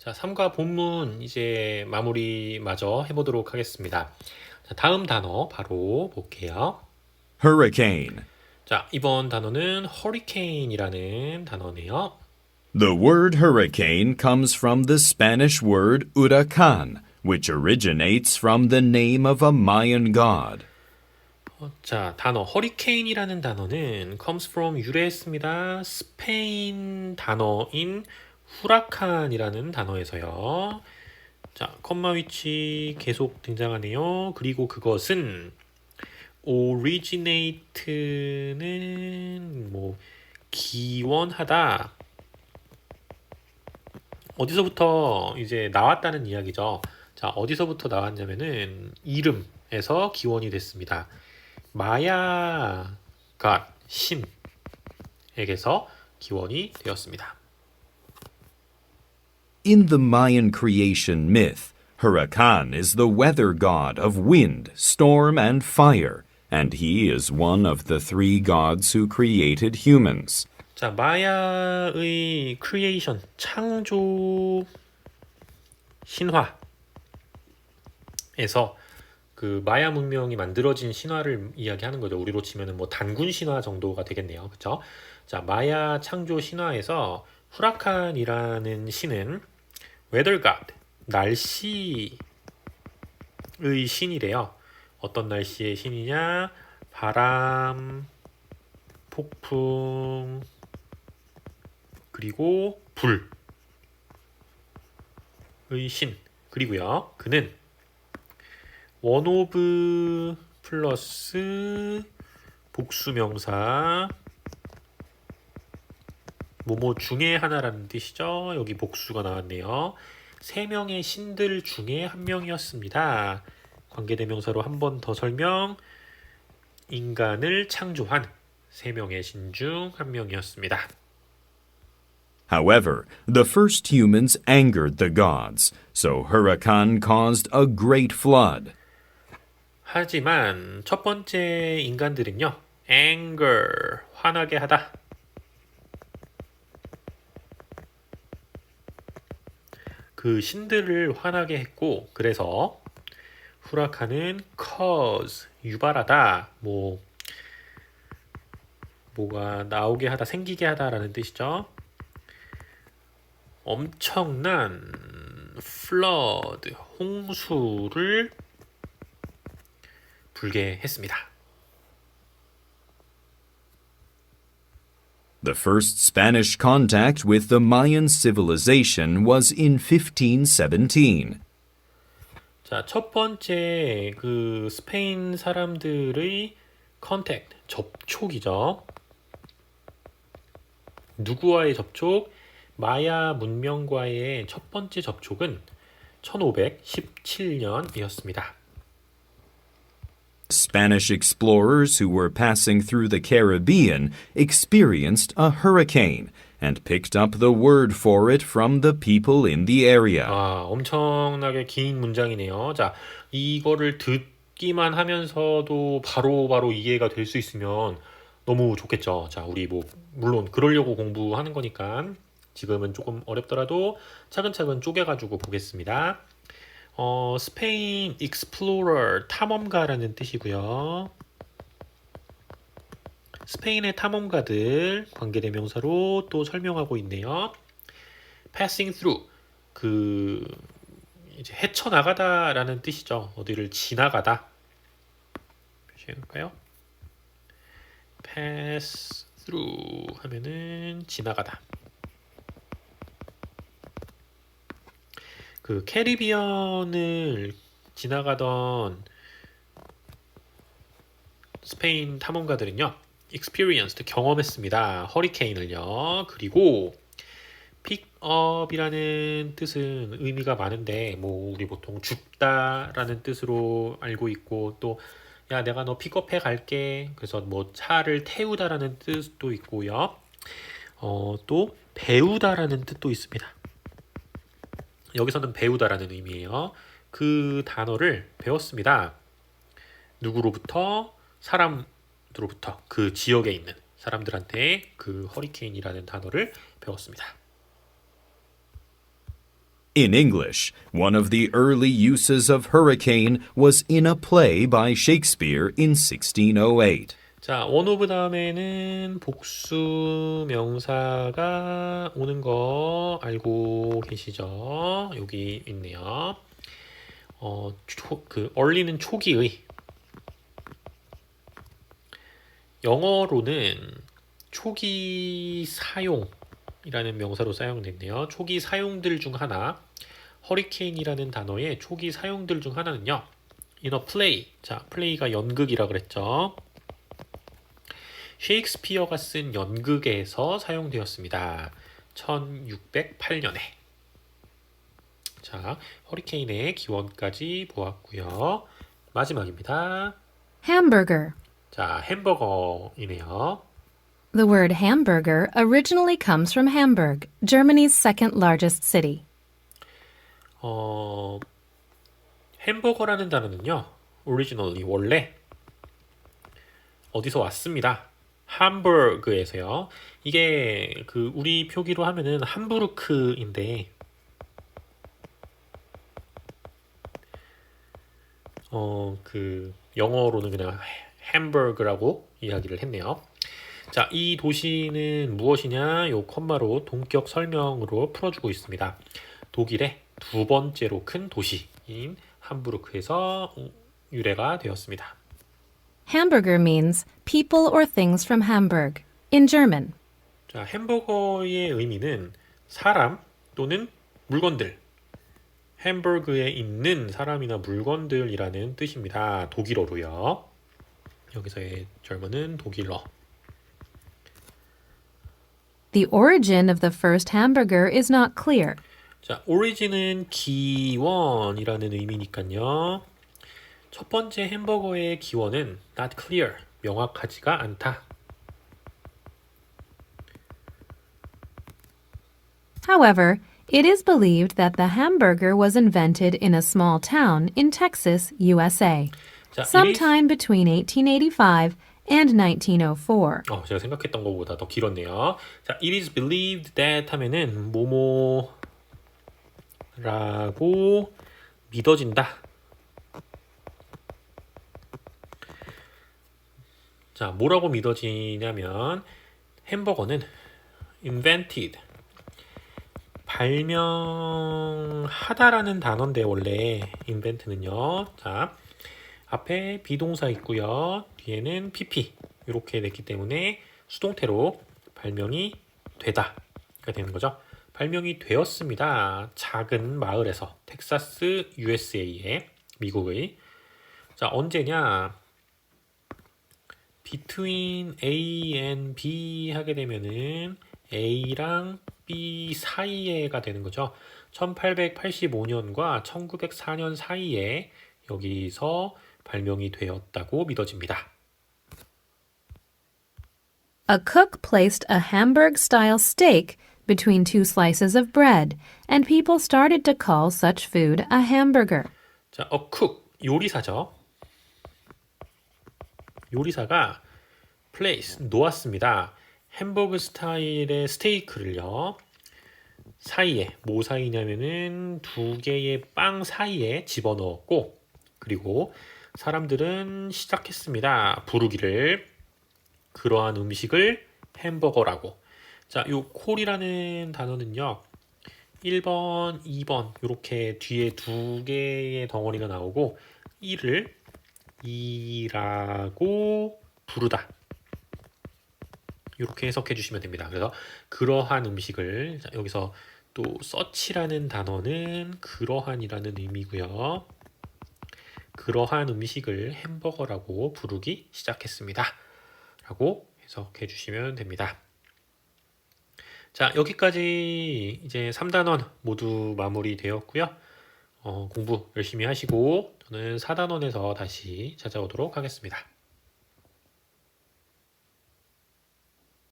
자, 3과 본문 이제 마무리 마저 해보도록 하겠습니다. 자, 다음 단어 바로 볼게요. Hurricane. 자, 이번 단어는 허리케인이라는 단어네요. The word hurricane comes from the Spanish word huracan, which originates from the name of a Mayan god. 어, 자, 단어 허리케인이라는 단어는 comes from 유래했습니다. 스페인 단어인 후라칸이라는 단어에서요. 자, 컴마 위치 계속 등장하네요. 그리고 그것은 originate는 뭐 기원하다 어디서부터 이제 나왔다는 이야기죠. 자, 어디서부터 나왔냐면은 이름에서 기원이 됐습니다. 마야가 신에게서 기원이 되었습니다. In the Mayan creation myth, Huracan is the weather god of wind, storm, and fire, and he is one of the three gods who created humans. 자, 마야의 크리에이션, 창조 신화에서 그 마야 문명이 만들어진 신화를 이야기하는 거죠. 우리로 치면은 뭐 단군 신화 정도가 되겠네요. 그렇죠? 자, 마야 창조 신화에서 후라칸이라는 신은 weather god, 날씨의 신이래요. 어떤 날씨의 신이냐? 바람, 폭풍, 그리고 불의 신 그리고요 그는 원 오브 플러스 복수명사 뭐뭐 중에 하나라는 뜻이죠 여기 복수가 나왔네요 세 명의 신들 중에 한 명이었습니다 관계대명사로 한 번 더 설명 인간을 창조한 세 명의 신 중 한 명이었습니다. However, the first humans angered the gods, so Huracan caused a great flood. 하지만 첫 번째 인간들은요, anger, 화나게 하다. 그 신들을 화나게 했고, 그래서 후라카는 cause, 유발하다, 뭐, 뭐가 나오게 하다, 생기게 하다라는 뜻이죠. 엄청난 flood, 홍수를 불게 했습니다. The first Spanish contact with the Mayan civilization was in 1517. 자, 첫 번째 그 스페인 사람들의 컨택, 접촉이죠. 누구와의 접촉? 마야 문명과의 첫 번째 접촉은 1517년이었습니다. Spanish explorers who were passing through the Caribbean experienced a hurricane and picked up the word for it from the people in the area. 아, 엄청나게 긴 문장이네요. 자, 이거를 듣기만 하면서도 바로바로 바로 이해가 될 수 있으면 너무 좋겠죠. 자, 우리 뭐 물론 그러려고 공부하는 거니까 지금은 조금 어렵더라도 차근차근 쪼개가지고 보겠습니다. 어, 스페인 explorer 탐험가라는 뜻이고요. 스페인의 탐험가들 관계대명사로 또 설명하고 있네요. passing through 그 이제 헤쳐 나가다라는 뜻이죠. 어디를 지나가다. 표시해볼까요? pass through 하면은 지나가다. 그 캐리비언을 지나가던 스페인 탐험가들은요, experienced 경험했습니다. 허리케인을요. 그리고 픽업이라는 뜻은 의미가 많은데 뭐 우리 보통 죽다라는 뜻으로 알고 있고 또 야 내가 너 픽업해 갈게 그래서 뭐 차를 태우다라는 뜻도 있고요 어, 또 배우다라는 뜻도 있습니다 여기서는 배우다라는 의미예요 그 단어를 배웠습니다 누구로부터 사람으로부터 그 지역에 있는 사람들한테 그 허리케인이라는 단어를 배웠습니다 In English, one of the early uses of hurricane was in a play by Shakespeare in 1608. 자, 원 오브 다음에는 복수 명사가 오는 거 알고 계시죠? 여기 있네요. 어, 초, 그 얼리는 초기의 영어로는 초기 사용이라는 명사로 사용됐네요. 초기 사용들 중 하나 허리케인이라는 단어의 초기 사용들 중 하나는요. in a play. 자, 플레이가 연극이라 그랬죠. 셰익스피어가 쓴 연극에서 사용되었습니다. 1608년에. 자, 허리케인의 기원까지 보았고요. 마지막입니다. Hamburger. 자, 햄버거이네요. The word hamburger originally comes from Hamburg, Germany's second largest city. 어, 햄버거라는 단어는요. originally 원래 어디서 왔습니다. 함부르크에서요. 이게 그 우리 표기로 하면은 함부르크인데 어 그 영어로는 그냥 햄버거라고 이야기를 했네요. 자, 이 도시는 무엇이냐? 요 컴마로 동격 설명으로 풀어주고 있습니다. 독일의 두 번째로 큰 도시인 함부르크에서 유래가 되었습니다. Hamburger means people or things from Hamburg in German. 자, 햄버거의 의미는 사람 또는 물건들. 햄버그에 있는 사람이나 물건들이라는 뜻입니다. 독일어로요. 여기서의 젊은은 독일어. The origin of the first hamburger is not clear. 자, 오리진은 기원이라는 의미니까요. 첫 번째 햄버거의 기원은 not clear, 명확하지가 않다. However, it is believed that the hamburger was invented in a small town in Texas, USA, 자, sometime between 1885 and 1904. 어, 제가 생각했던 것보다 더 길었네요. 자, it is believed that 하면은 뭐뭐라고 믿어진다. 자, 뭐라고 믿어지냐면 햄버거는 invented 발명하다라는 단어인데 원래 invent는요. 자, 앞에 비동사 있고요. 뒤에는 pp 이렇게 됐기 때문에 수동태로 발명이 되다가 되는 거죠. 발명이 되었습니다. 작은 마을에서 텍사스 USA의 미국의 자 언제냐? Between A and B 하게 되면은 A랑 B 사이에가 되는 거죠. 1885년과 1904년 사이에 여기서 발명이 되었다고 믿어집니다. A cook placed a Hamburg style steak between two slices of bread, and people started to call such food a hamburger. 자, a cook 요리사죠. 요리사가 place 놓았습니다. 햄버거 스타일의 스테이크를요. 사이에 뭐 사이냐면은 두 개의 빵 사이에 집어넣었고 그리고 사람들은 시작했습니다. 부르기를 그러한 음식을 햄버거라고. 자, 요 콜이라는 단어는요. 1번, 2번 이렇게 뒤에 두 개의 덩어리가 나오고 이를 이라고 부르다. 이렇게 해석해 주시면 됩니다. 그래서 그러한 음식을 자, 여기서 또 서치라는 단어는 그러한이라는 의미고요. 그러한 음식을 햄버거라고 부르기 시작했습니다. 라고 해석해 주시면 됩니다. 자, 여기까지 이제 3단원 모두 마무리되었고요. 어, 공부 열심히 하시고 저는 4단원에서 다시 찾아오도록 하겠습니다.